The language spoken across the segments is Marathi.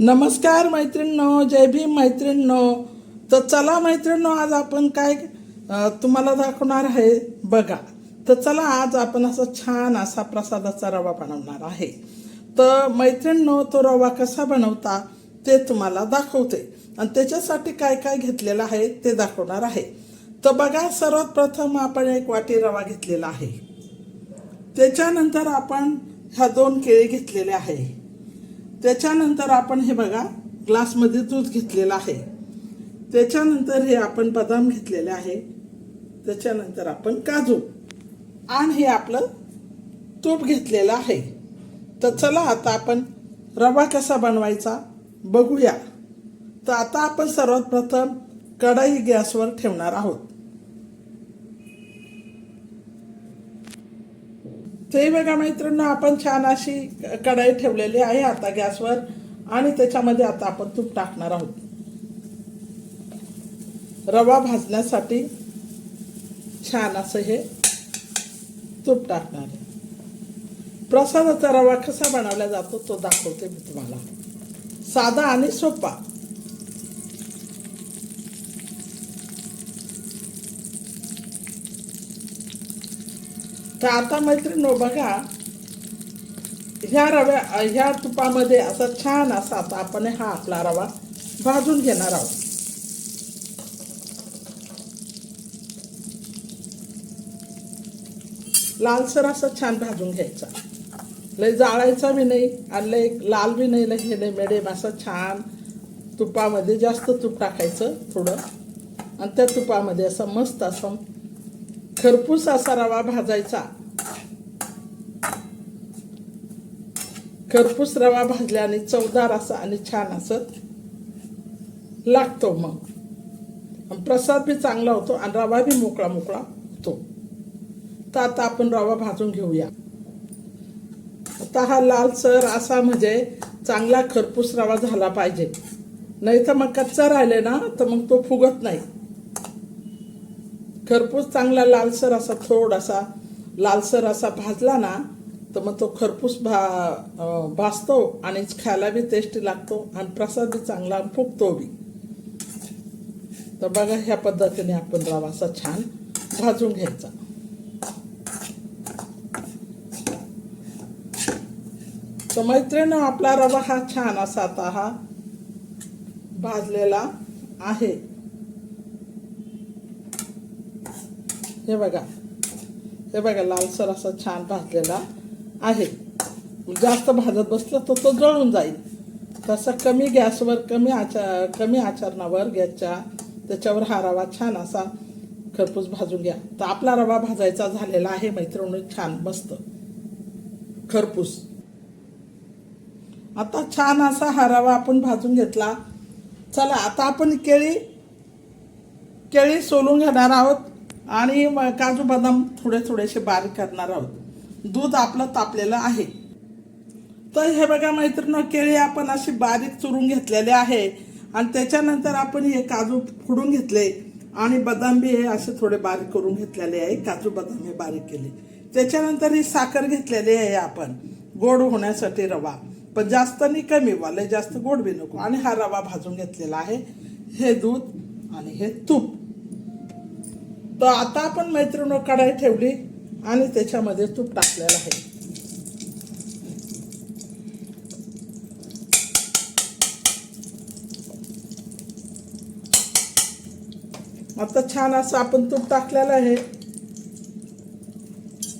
नमस्कार मैत्रिणींनो जय भीम मैत्रिणींनो. तर चला मैत्रिणींनो आज आपण काय तुम्हाला दाखवणार आहे बघा. तर चला आज आपण असा छान असा प्रसादाचा रवा बनवणार आहे. तर मैत्रिणींनो तो रवा कसा बनवता ते तुम्हाला दाखवते. आणि त्याच्यासाठी काय काय घेतलेलं आहे ते दाखवणार आहे. तर बघा सर्वात प्रथम आपण एक वाटी रवा घेतलेला आहे. त्याच्यानंतर आपण ह्या दोन केळी घेतलेल्या आहे. त्याच्यानंतर आपण हे बघा ग्लासमध्ये दूध घेतलेलं आहे. त्याच्यानंतर हे आपण बदाम घेतलेले आहे. त्याच्यानंतर आपण काजू. आणि हे आपलं तूप घेतलेलं आहे. तर चला आता आपण रवा कसा बनवायचा बघूया. तर आता आपण सर्वात प्रथम कढाई गॅसवर ठेवणार आहोत. ते बघा मैत्रिणींनो आपण छान अशी कढाई ठेवलेली आहे आता गॅसवर आणि त्याच्यामध्ये आता आपण तूप टाकणार आहोत. रवा भाजण्यासाठी छान असं हे तूप टाकणार आहे. प्रसादाचा रवा कसा बनवला जातो तो दाखवते मी तुम्हाला. साधा आणि सोपा. तर आता मैत्रिणी हो, बघा. ह्या रव्या ह्या तुपामध्ये असा छान असा आता आपण हा आपला रवा भाजून घेणार आहोत. लालसर असं छान भाजून घ्यायचा. लय जाळायचा बी नाही आणि लय लाल बी नाही लय हे नाही मिडियम असं छान तुपामध्ये जास्त तूप टाकायचं थोडं. आणि त्या तुपामध्ये असं मस्त असं खरपूस असा रवा भाजायचा. खरपूस रवा भाजल्याने चवदार असा आणि छान असं लागतो मग. प्रसाद बी चांगला होतो आणि रवा बी मोकळा मोकळा होतो. तर आता आपण रवा भाजून घेऊया. आता हा लालसर असा म्हणजे चांगला खरपूस रवा झाला पाहिजे. नाही तर मग कच्चा राहिले ना तर मग तो फुगत नाही. खरपूस चांगला लालसर असा थोडासा लालसर असा भाजला ना तर मग तो खरपूस भा भाजतो आणि खायला बी टेस्टी लागतो आणि प्रसाद बी चांगला फुगतो बी. तर बघा ह्या पद्धतीने आपण रवा असा छान भाजून घ्यायचा. तर मैत्रिणी आपला रवा हा छान असा आता हा भाजलेला आहे. हे बघा. हे बघा लालसर असा छान भाजलेला आहे. जास्त भाजत बसलं तर तो जळून जाईल. तसा कमी गॅसवर कमी आचार कमी आचरणावर गॅसच्या त्याच्यावर हा रवा छान असा खरपूस भाजून घ्या. तर आपला रवा भाजायचा झालेला आहे मैत्रिणी छान मस्त. खरपूस. आता छान असा हा रवा आपण भाजून घेतला. चला आता आपण केळी केळी सोलून घेणार आहोत. आणि काजू बदाम थोडे थोडेसे बारीक करणार आहोत. दूध आपलं तापलेलं आहे. तर हे बघा मैत्रिणी केळी आपण अशी बारीक चुरून घेतलेले आहे. आणि त्याच्यानंतर आपण हे काजू फोडून घेतले. आणि बदाम बी हे असे थोडे बारीक करून घेतलेले आहे. काजू बदाम हे बारीक केले. त्याच्यानंतर ही साखर घेतलेली आहे आपण. गोड होण्यासाठी रवा. पण जास्त नाही कमी वाले जास्त गोड बी नको. आणि हा रवा भाजून घेतलेला आहे. हे दूध आणि हे तूप. तर आता आपण मैत्रिणी कढाई ठेवली आणि त्याच्यामध्ये तूप टाकलेलं आहे. आता छान असं आपण तूप टाकलेलं आहे.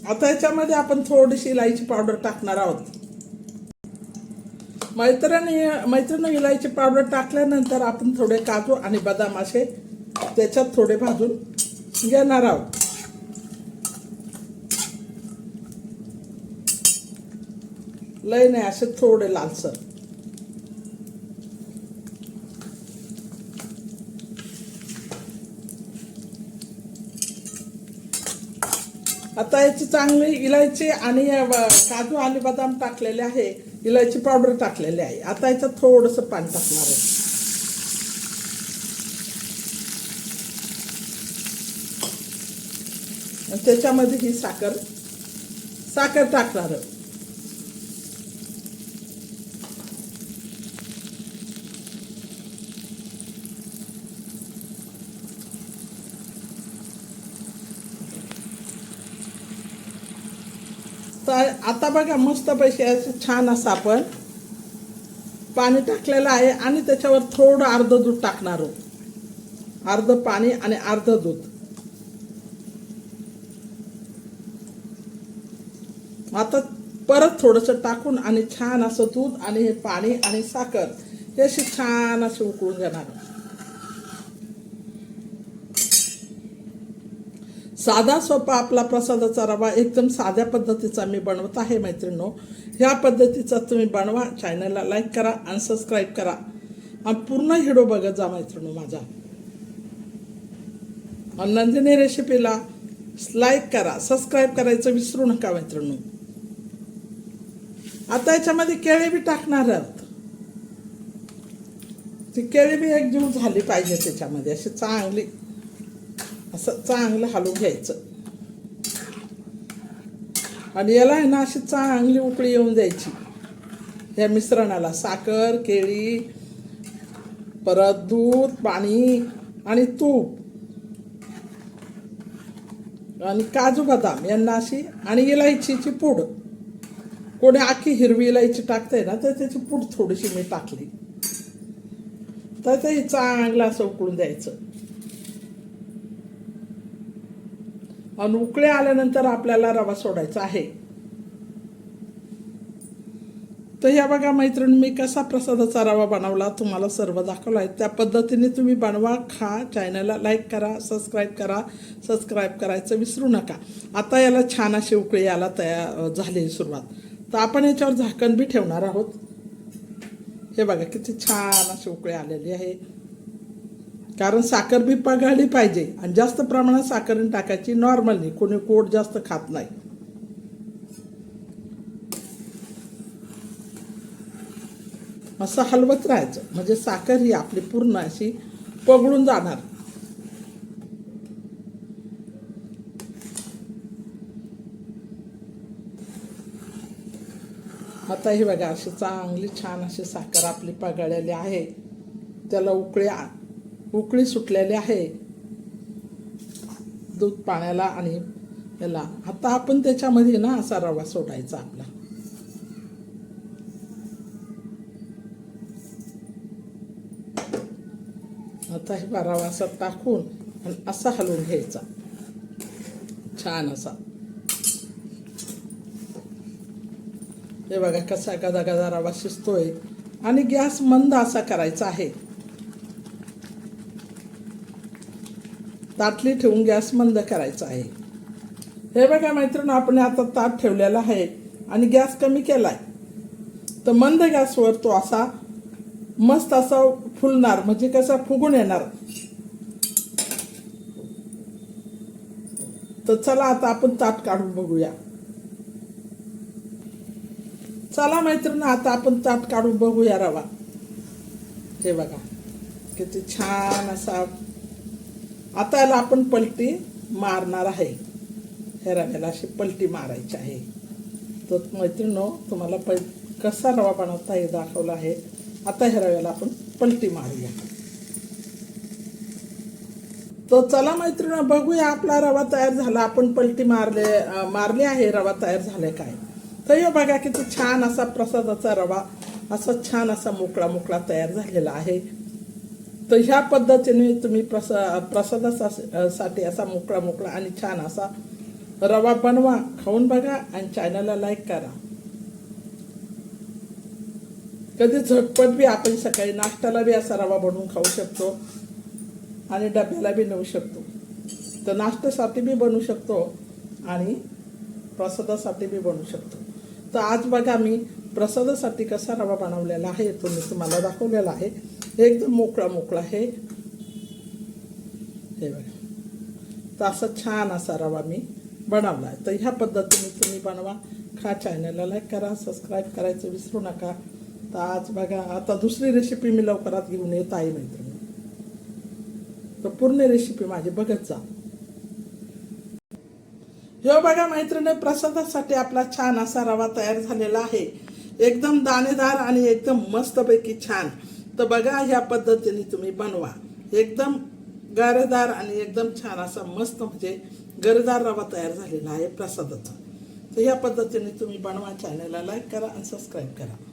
आता याच्यामध्ये आपण थोडीशी इलायची पावडर टाकणार आहोत. मैत्रिणी मैत्रिणी इलायची पावडर टाकल्यानंतर आपण थोडे काजू आणि बदाम असे त्याच्यात थोडे भाजून घेणार आहोत. लय नाही असे थोडे लालसर. आता याची चांगली इलायची आणि काजू आणि बदाम टाकलेले आहे. इलायची पावडर टाकलेली आहे. आता याच्यात थोडंसं पाणी टाकणार आहे. त्याच्यामध्ये ही साखर साखर टाकणार. तर आता बघा मस्त पैसे छान असं आपण पाणी टाकलेलं आहे आणि त्याच्यावर थोडं अर्ध दूध टाकणार आहोत. अर्ध पाणी आणि अर्ध दूध. आता परत थोडंसं टाकून आणि छान असं दूध आणि हे पाणी आणि साखर हे असे छान असे उकळून घेणार. साधा सोपा आपला प्रसादाचा रवा एकदम साध्या पद्धतीचा मी बनवत आहे मैत्रिणो ह्या पद्धतीचा तुम्ही बनवा चॅनलला लाईक करा आणि सबस्क्राईब करा. आणि पूर्ण हिडो बघत जा मैत्रिणो माझा. नंदिनी रेसिपीला लाईक करा सबस्क्राईब करायचं विसरू नका मैत्रिणू आता याच्यामध्ये केळी बी टाकणार आहोत. ती केळी बी एकजीव झाली पाहिजे त्याच्यामध्ये. अशी चांगली असं चांगलं हलवून घ्यायचं. आणि याला आहे ना अशी चांगली उकळी येऊन द्यायची. या मिश्रणाला साखर केळी परत दूध पाणी आणि तूप. आणि काजू बदाम यांना अशी आणि इलायचीची पूड. कोणी आखी हिरवी इलायची टाकते ना तर त्याची पूड थोडीशी मी टाकली. तर ते चांगलं असं उकळून द्यायचं. आणि उकळे आल्यानंतर आपल्याला रवा सोडायचा आहे. तर ह्या बघा मैत्रीण मी कसा प्रसादाचा रवा बनवला तुम्हाला सर्व दाखवला आहे. त्या पद्धतीने तुम्ही बनवा खा चॅनलला लाईक करा सबस्क्राईब करा सबस्क्राईब करायचं विसरू नका. आता याला छान अशी उकळी याला तयार झाली सुरुवात. तर आपण याच्यावर झाकण बी ठेवणार आहोत. हे बघा किती छान अशी उकळी आलेली आहे. कारण साखर बी पगाळली पाहिजे आणि जास्त प्रमाणात साखर टाकायची नॉर्मली कोणी कोट जास्त खात नाही. असं हलवत राहायचं. म्हणजे साखर ही आपली पूर्ण अशी पगळून जाणार. आता ही बघा अशी चांगली छान अशी साखर आपली पगाळलेली आहे. त्याला उकळी उकळी सुटलेली आहे. दूध पाण्याला आणि याला. आता आपण त्याच्यामध्ये ना असा रवा सोडायचा आपला. आता हे बा रवा असा टाकून आणि असा हलवून घ्यायचा. छान असा. हे बघा कसा गदा गदा रवा शिजतोय आणि गॅस मंद असा करायचा आहे. ताटली ठेवून गॅस मंद करायचा आहे. हे बघा मैत्रिणी आपण आता ताट ठेवलेला आहे आणि गॅस कमी केला आहे तर मंद गॅसवर तो असा मस्त असा फुलणार म्हणजे कसा फुगून येणार. तर चला आता आपण ताट काढून बघूया. चला मैत्रिणी आता आपण ताट काढून बघूया रवा. हे बघा किती छान असा आता याला आपण पलटी मारणार आहे. हे रव्याला अशी पलटी मारायची आहे. तर मैत्रिणो तुम्हाला पै कसा रवा बनवता हे दाखवला आहे. आता हेराव्याला रव्याला आपण पलटी मारूया. तर चला मैत्रिणा बघूया आपला रवा तयार झाला. आपण पलटी मारले मारली आहे रवा तयार झाले काय? तर या बघा किती छान असा प्रसादाचा रवा असा छान असा मोकळा मोकळा तयार झालेला आहे. तर ह्या पद्धतीने तुम्ही प्रसा प्रसादासाठी असा मोकळा मोकळा आणि छान असा रवा बनवा खाऊन बघा आणि चॅनलला लाईक करा. कधी झटपट बी आपण सकाळी नाश्त्याला बी असा रवा बनवून खाऊ शकतो आणि डब्याला बी नेऊ शकतो. तर नाश्त्यासाठी बी बनवू शकतो आणि प्रसादासाठी बी बनवू शकतो. तर आज बघा मी प्रसादासाठी कसा रवा बनवलेला आहे तो मी तुम्हाला दाखवलेला आहे. एकदम मोकळा मोकळा आहे. हे बघा. तर असा छान असा रवा मी बनवला आहे. तर ह्या पद्धतीने तुम्ही बनवा. खा चॅनलला लाईक करा सबस्क्राईब करायचं विसरू नका. तर आज बघा आता दुसरी रेसिपी मी लवकरात घेऊन येत आहे मैत्रिणी. तर पूर्ण रेसिपी माझी बघत जा. हो बघा मैत्रिणी प्रसादासाठी आपला छान असा रवा तयार झालेला आहे. एकदम दाणेदार आणि एकदम मस्तपैकी छान. तर बघा ह्या पद्धतीने तुम्ही बनवा. एकदम गरदार आणि एकदम छान असा मस्त म्हणजे गरदार रवा तयार झालेला आहे प्रसादाचा. तर ह्या पद्धतीने तुम्ही बनवा चॅनलला लाईक करा आणि सबस्क्राईब करा.